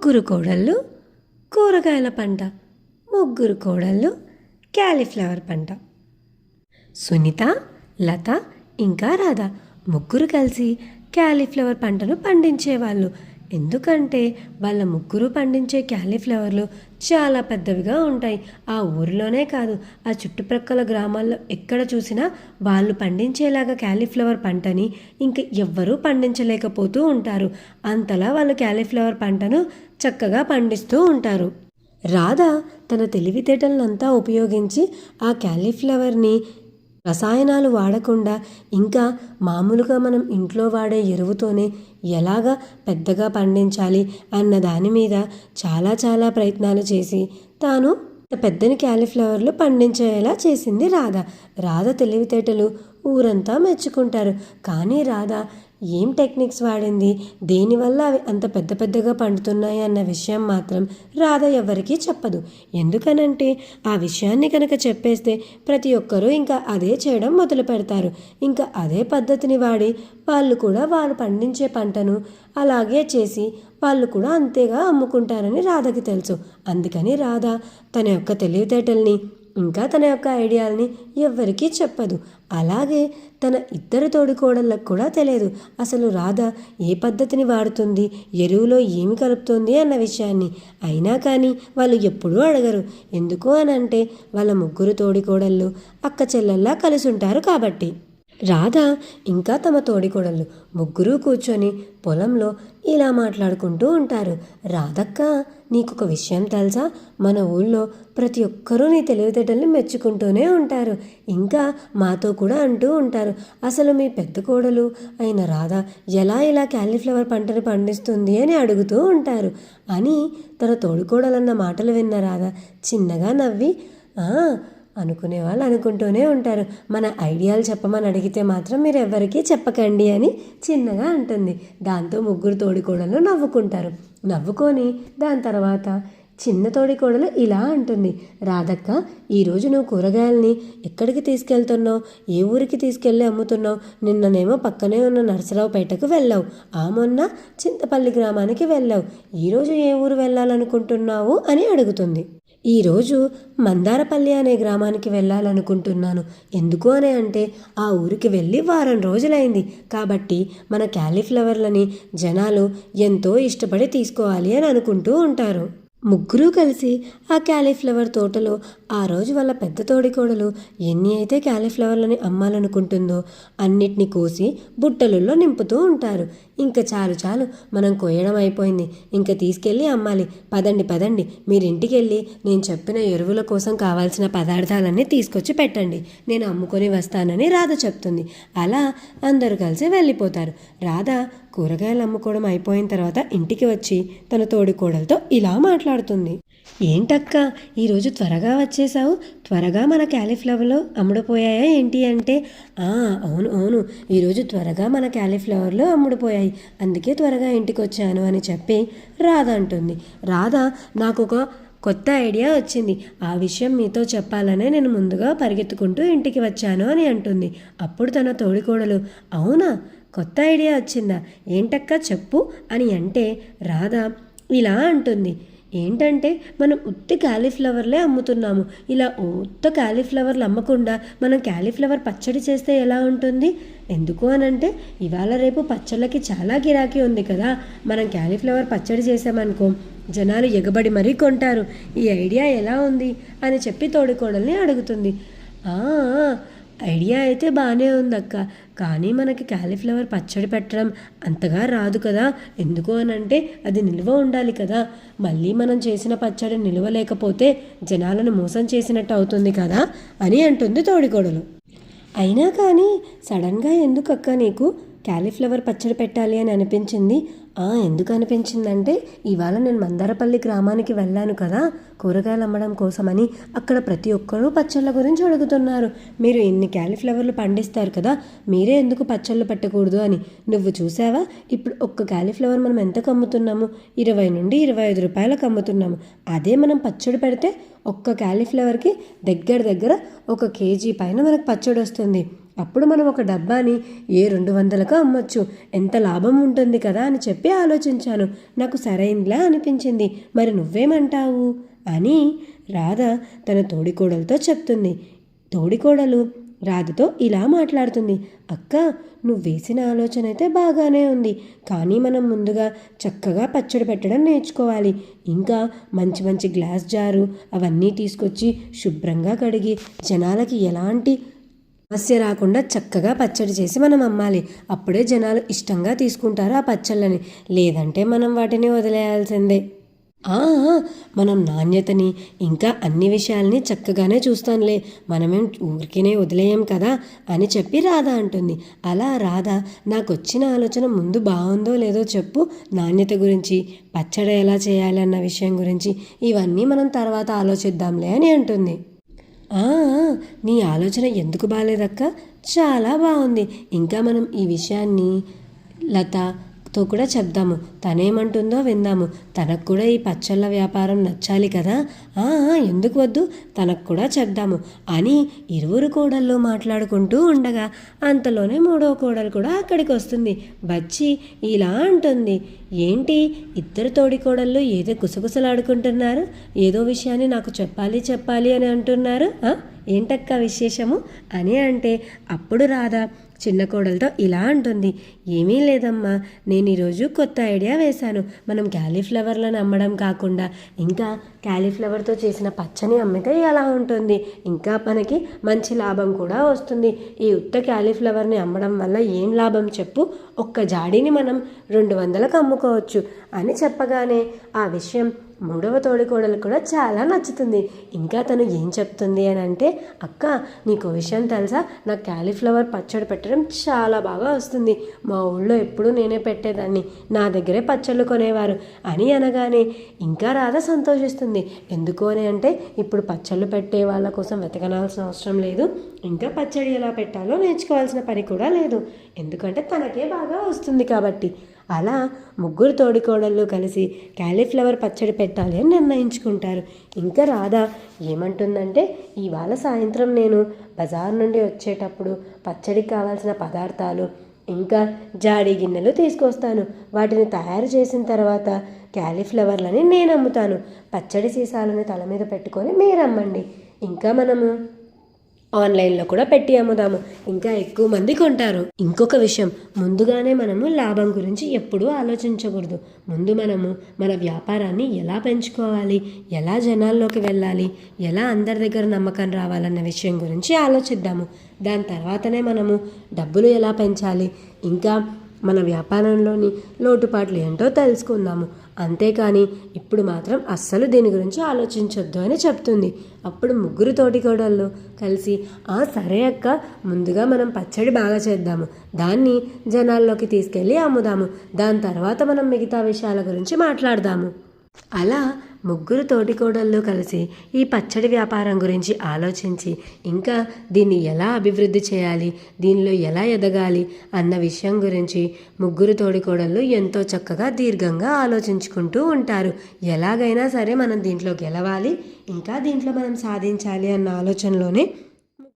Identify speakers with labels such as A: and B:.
A: ముగ్గురు కోడళ్ళు కూరగాయల పంట ముగ్గురు కోడళ్ళు క్యాలీఫ్లవర్ పంట. సునీత లత ఇంకా రాధ ముగ్గురు కలిసి క్యాలీఫ్లవర్ పంటను పండించేవాళ్ళు. ఎందుకంటే వాళ్ళ ముగ్గురు పండించే క్యాలీఫ్లవర్లు చాలా పెద్దవిగా ఉంటాయి. ఆ ఊరిలోనే కాదు ఆ చుట్టుప్రక్కల గ్రామాల్లో ఎక్కడ చూసినా వాళ్ళు పండించేలాగా క్యాలీఫ్లవర్ పంటని ఇంక ఎవ్వరూ పండించలేకపోతూ ఉంటారు. అంతలా వాళ్ళు క్యాలీఫ్లవర్ పంటను చక్కగా పండిస్తూ ఉంటారు. రాధ తన తెలివితేటలనంతా ఉపయోగించి ఆ క్యాలీఫ్లవర్ని రసాయనాలు వాడకుండా ఇంకా మామూలుగా మనం ఇంట్లో వాడే ఎరువుతోనే ఎలాగా పెద్దగా పండించాలి అన్న దాని మీద చాలా చాలా ప్రయత్నాలు చేసి తాను పెద్దని క్యాలీఫ్లవర్లు పండించేలా చేసింది రాధ. రాధ తెలివితేటలు ఊరంతా మెచ్చుకుంటారు. కానీ రాధ ఏం టెక్నిక్స్ వాడింది? దేనివల్ల అవి అంత పెద్ద పెద్దగా పండుతున్నాయి అన్న విషయం మాత్రం రాధ ఎవరికీ చెప్పదు. ఎందుకనంటే ఆ విషయాన్ని కనుక చెప్పేస్తే ప్రతి ఒక్కరూ ఇంకా అదే చేయడం మొదలు పెడతారు. ఇంకా అదే పద్ధతిని వాడి వాళ్ళు కూడా వారు పండించే పంటను అలాగే చేసి వాళ్ళు కూడా అంతేగా అమ్ముకుంటారని రాధకి తెలుసు. అందుకని రాధ తన యొక్క తెలివితేటల్ని ఇంకా తన యొక్క ఐడియాలని ఎవ్వరికీ చెప్పదు. అలాగే తన ఇద్దరు తోడుకోడళ్ళకు కూడా తెలియదు. అసలు రాధ ఏ పద్ధతిని వాడుతుంది ఎరువులో ఏమి కలుపుతుంది అన్న విషయాన్ని. అయినా కానీ వాళ్ళు ఎప్పుడూ అడగరు. ఎందుకు అని అంటే వాళ్ళ ముగ్గురు తోడికోడళ్ళు అక్క చెల్లెల్లా కలిసి ఉంటారు కాబట్టి. రాధ ఇంకా తమ తోడికోడళ్ళు ముగ్గురు కూర్చొని పొలంలో ఇలా మాట్లాడుకుంటూ ఉంటారు. రాధక్క నీకొక విషయం తెలుసా? మన ఊళ్ళో ప్రతి ఒక్కరూ నీ తెలివితేటల్ని మెచ్చుకుంటూనే ఉంటారు. ఇంకా మాతో కూడా అంటూ ఉంటారు. అసలు మీ పెద్ద కోడలు అయిన రాధ ఎలా ఇలా క్యాలీఫ్లవర్ పంటను పండిస్తుంది అని అడుగుతూ ఉంటారు. అని తన తోడికోడలన్న మాటలు విన్న రాధ చిన్నగా నవ్వి "ఆ, అనుకునే వాళ్ళు అనుకుంటూనే ఉంటారు. మన ఐడియాలు చెప్పమని అడిగితే మాత్రం మీరు ఎవరికీ చెప్పకండి అని చిన్నగా అంటుంది. దాంతో ముగ్గురు తోడికోడలు నవ్వుకుంటారు. నవ్వుకొని దాని తర్వాత చిన్న తోడికోడలు ఇలా అంటుంది. రాధక్క ఈరోజు నువ్వు కూరగాయలని ఎక్కడికి తీసుకెళ్తున్నావు? ఏ ఊరికి తీసుకెళ్ళి అమ్ముతున్నావు? నిన్ననేమో పక్కనే ఉన్న నరసరావుపేటకు వెళ్ళావు. ఆ మొన్న చింతపల్లి గ్రామానికి వెళ్ళావు. ఈరోజు ఏ ఊరు వెళ్ళాలనుకుంటున్నావు అని అడుగుతుంది. ఈరోజు మందారపల్లి అనే గ్రామానికి వెళ్ళాలనుకుంటున్నాను. ఎందుకు అని అంటే ఆ ఊరికి వెళ్ళి వారం రోజులైంది. కాబట్టి మన క్యాలీఫ్లవర్లని జనాలు ఎంతో ఇష్టపడి తీసుకోవాలి అని అనుకుంటూ ఉంటారు. ముగ్గురు కలిసి ఆ క్యాలీఫ్లవర్ తోటలో ఆ రోజు వాళ్ళ పెద్ద తోడికోడలు ఎన్ని అయితే క్యాలీఫ్లవర్లని అమ్మాలనుకుంటుందో అన్నిటిని కోసి బుట్టలలో నింపుతూ ఉంటారు. ఇంకా చాలు చాలు మనం కోయడం అయిపోయింది. ఇంకా తీసుకెళ్ళి అమ్మాలి. పదండి పదండి. మీరు ఇంటికి వెళ్ళి నేను చెప్పిన ఎరువుల కోసం కావాల్సిన పదార్థాలన్నీ తీసుకొచ్చి పెట్టండి. నేను అమ్ముకొని వస్తానని రాధ చెప్తుంది. అలా అందరూ కలిసి వెళ్ళిపోతారు. రాధ కూరగాయలు అమ్ముకోవడం అయిపోయిన తర్వాత ఇంటికి వచ్చి తన తోడి కోడలతో ఇలా మాట్లాడుతుంది. ఏంటక్క ఈరోజు త్వరగా వచ్చేసావు త్వరగా మన క్యాలీఫ్లవర్లో అమ్ముడుపోయాయా ఏంటి అంటే? "ఆ, అవును అవును. ఈరోజు త్వరగా మన క్యాలీఫ్లవర్లో అమ్ముడుపోయాయి. అందుకే త్వరగా ఇంటికి వచ్చాను అని చెప్పి రాధ అంటుంది. రాధ నాకు ఒక కొత్త ఐడియా వచ్చింది. ఆ విషయం మీతో చెప్పాలనే నేను ముందుగా పరిగెత్తుకుంటూ ఇంటికి వచ్చాను అని అంటుంది. అప్పుడు తన తోడికోడలు అవునా? కొత్త ఐడియా వచ్చిందా? ఏంటక్క చెప్పు అని అంటే రాధ ఇలా అంటుంది. ఏంటంటే మనం ఉత్తి క్యాలీఫ్లవర్లే అమ్ముతున్నాము. ఇలా ఉత్త క్యాలీఫ్లవర్లు అమ్మకుండా మనం క్యాలీఫ్లవర్ పచ్చడి చేస్తే ఎలా ఉంటుంది? ఎందుకు అనంటే ఇవాళ రేపు పచ్చళ్ళకి చాలా గిరాకీ ఉంది కదా. మనం క్యాలీఫ్లవర్ పచ్చడి చేసామనుకో జనాలు ఎగబడి మరీ కొంటారు. ఈ ఐడియా ఎలా ఉంది? అని చెప్పి తోడుకోడల్ని అడుగుతుంది. ఆ, ఐడియా అయితే బాగానే ఉందక్క. కానీ మనకి క్యాలీఫ్లవర్ పచ్చడి పెట్టడం అంతగా రాదు కదా. ఎందుకు అని అంటే అది నిల్వ ఉండాలి కదా. మళ్ళీ మనం చేసిన పచ్చడి నిల్వ లేకపోతే జనాలను మోసం చేసినట్టు అవుతుంది కదా అని అంటుంది తోడికోడలు. అయినా కానీ సడన్గా ఎందుకు అక్క నీకు క్యాలీఫ్లవర్ పచ్చడి పెట్టాలి అని అనిపించింది? ఎందుకు అనిపించిందంటే ఇవాళ నేను మందారపల్లి గ్రామానికి వెళ్ళాను కదా కూరగాయలు అమ్మడం కోసమని అక్కడ ప్రతి ఒక్కరూ పచ్చళ్ళ గురించి అడుగుతున్నారు. మీరు ఇన్ని క్యాలీఫ్లవర్లు పండిస్తారు కదా మీరే ఎందుకు పచ్చళ్ళు పెట్టకూడదు అని. నువ్వు చూసావా? ఇప్పుడు ఒక్క క్యాలీఫ్లవర్ మనం ఎంతకు అమ్ముతున్నాము ఇరవై నుండి ఇరవై ఐదు రూపాయలకు అమ్ముతున్నాము అదే మనం పచ్చడి పెడితే ఒక్క క్యాలీఫ్లవర్కి దగ్గర దగ్గర ఒక కేజీ పైన మనకు పచ్చడి వస్తుంది అప్పుడు మనం ఒక డబ్బాని ఏ రెండు వందలకు అమ్మొచ్చు. ఎంత లాభం ఉంటుంది కదా అని చెప్పి ఆలోచించాను. నాకు సరైనలా అనిపించింది. మరి నువ్వేమంటావు? అని రాధ తన తోడికోడలతో చెప్తుంది. తోడికోడలు రాధతో ఇలా మాట్లాడుతుంది. అక్క నువ్వు వేసిన ఆలోచన అయితే బాగానే ఉంది. కానీ మనం ముందుగా చక్కగా పచ్చడి పెట్టడం నేర్చుకోవాలి. ఇంకా మంచి మంచి గ్లాస్ జారు అవన్నీ తీసుకొచ్చి శుభ్రంగా కడిగి జనాలకి ఎలాంటి సమస్య రాకుండా చక్కగా పచ్చడి చేసి మనం అమ్మాలి. అప్పుడే జనాలు ఇష్టంగా తీసుకుంటారు ఆ పచ్చళ్ళని. లేదంటే మనం వాటిని వదిలేయాల్సిందే. మనం నాణ్యతని ఇంకా అన్ని విషయాల్ని చక్కగానే చూస్తానులే. మనమేం ఊరికినే వదిలేయం కదా అని చెప్పి రాధ అంటుంది. అలా రాధ నాకు వచ్చిన ఆలోచన ముందు బాగుందో లేదో చెప్పు. నాణ్యత గురించి పచ్చడి ఎలా చేయాలి అన్న విషయం గురించి ఇవన్నీ మనం తర్వాత ఆలోచిద్దాంలే అని అంటుంది. నీ ఆలోచన ఎందుకు బాగాలేదక్క చాలా బాగుంది. ఇంకా మనం ఈ విషయాన్ని తో కూడా చెప్దాము. తనేమంటుందో విందాము. తనకు కూడా ఈ పచ్చళ్ళ వ్యాపారం నచ్చాలి కదా? ఆ, ఎందుకు వద్దు? తనకు కూడా చెప్దాము. అని ఇరువురు కోడళ్ళు మాట్లాడుకుంటూ ఉండగా అంతలోనే మూడో కోడలు కూడా అక్కడికి వస్తుంది. వచ్చి ఇలా అంటుంది. ఏంటి? ఇద్దరు తోడి కోడళ్ళు ఏదో గుసగుసలాడుకుంటున్నారు. ఏదో విషయాన్ని నాకు చెప్పాలి చెప్పాలి అని అంటున్నారు. ఆ? ఏంటక్క విశేషము? అని అంటే అప్పుడు రాధా చిన్న కోడలతో ఇలా అంటుంది. ఏమీ లేదమ్మా నేను ఈరోజు కొత్త ఐడియా వేశాను. మనం క్యాలీఫ్లవర్లను అమ్మడం కాకుండా ఇంకా క్యాలీఫ్లవర్తో చేసిన పచ్చని అమ్మితే ఎలా ఉంటుంది? ఇంకా మనకి మంచి లాభం కూడా వస్తుంది. ఈ ఉత్త క్యాలీఫ్లవర్ని అమ్మడం వల్ల ఏం లాభం చెప్పు? ఒక్క జాడీని మనం రెండు వందలకు అమ్ముకోవచ్చు అని చెప్పగానే ఆ విషయం మూడవ తోడికోడలు కూడా చాలా నచ్చుతుంది. ఇంకా తను ఏం చెప్తుంది అని అంటే అక్క నీకు విషయం తెలుసా? నాకు క్యాలీఫ్లవర్ పచ్చడి పెట్టడం చాలా బాగా వస్తుంది. మా ఊళ్ళో ఎప్పుడూ నేనే పెట్టేదాన్ని. నా దగ్గరే పచ్చళ్ళు కొనేవారు అని అనగానే ఇంకా రాధ సంతోషిస్తుంది. ఎందుకు అని అంటే ఇప్పుడు పచ్చళ్ళు పెట్టే వాళ్ళ కోసం వెతకనాల్సిన అవసరం లేదు. ఇంకా పచ్చడి ఎలా పెట్టాలో నేర్చుకోవాల్సిన పని కూడా లేదు. ఎందుకంటే తనకే బాగా వస్తుంది కాబట్టి. అలా ముగ్గురు తోడికోడళ్ళు కలిసి క్యాలీఫ్లవర్ పచ్చడి పెట్టాలి అని నిర్ణయించుకుంటారు. ఇంకా రాధా ఏమంటుందంటే ఇవాళ సాయంత్రం నేను బజార్ నుండి వచ్చేటప్పుడు పచ్చడికి కావాల్సిన పదార్థాలు ఇంకా జాడీ గిన్నెలు తీసుకొస్తాను. వాటిని తయారు చేసిన తర్వాత క్యాలీఫ్లవర్లని నేను అమ్ముతాను పచ్చడి సీసాలని తల మీద పెట్టుకొని మీరు అమ్మండి ఇంకా మనము ఆన్లైన్లో కూడా పెట్టి అమ్ముదాము. ఇంకా ఎక్కువ మంది కొంటారు. ఇంకొక విషయం ముందుగానే మనము లాభం గురించి ఎప్పుడూ ఆలోచించకూడదు. ముందు మనము మన వ్యాపారాన్ని ఎలా పెంచుకోవాలి? ఎలా జనాల్లోకి వెళ్ళాలి? ఎలా అందరి దగ్గర నమ్మకం రావాలన్న విషయం గురించి ఆలోచిద్దాము. దాని తర్వాతనే మనము డబ్బులు ఎలా పెంచాలి? ఇంకా మన వ్యాపారంలోని లోటుపాట్లు ఏంటో తెలుసుకుందాము. అంతేకాని ఇప్పుడు మాత్రం అస్సలు దీని గురించి ఆలోచించొద్దు అని చెప్తుంది. అప్పుడు ముగ్గురు తోటికోడళ్ళు కలిసి ఆ సరే అక్క ముందుగా మనం పచ్చడి బాగా చేద్దాము. దాన్ని జనాల్లోకి తీసుకెళ్ళి అమ్ముదాము. దాని తర్వాత మనం మిగతా విషయాల గురించి మాట్లాడదాము. అలా ముగ్గురు తోటికోడళ్ళు కలిసి ఈ పచ్చడి వ్యాపారం గురించి ఆలోచించి ఇంకా దీన్ని ఎలా అభివృద్ధి చేయాలి దీనిలో ఎలా ఎదగాలి అన్న విషయం గురించి ముగ్గురు తోడికోడళ్ళు ఎంతో చక్కగా దీర్ఘంగా ఆలోచించుకుంటూ ఉంటారు. ఎలాగైనా సరే మనం దీంట్లో గెలవాలి ఇంకా దీంట్లో మనం సాధించాలి అన్న ఆలోచనలోనే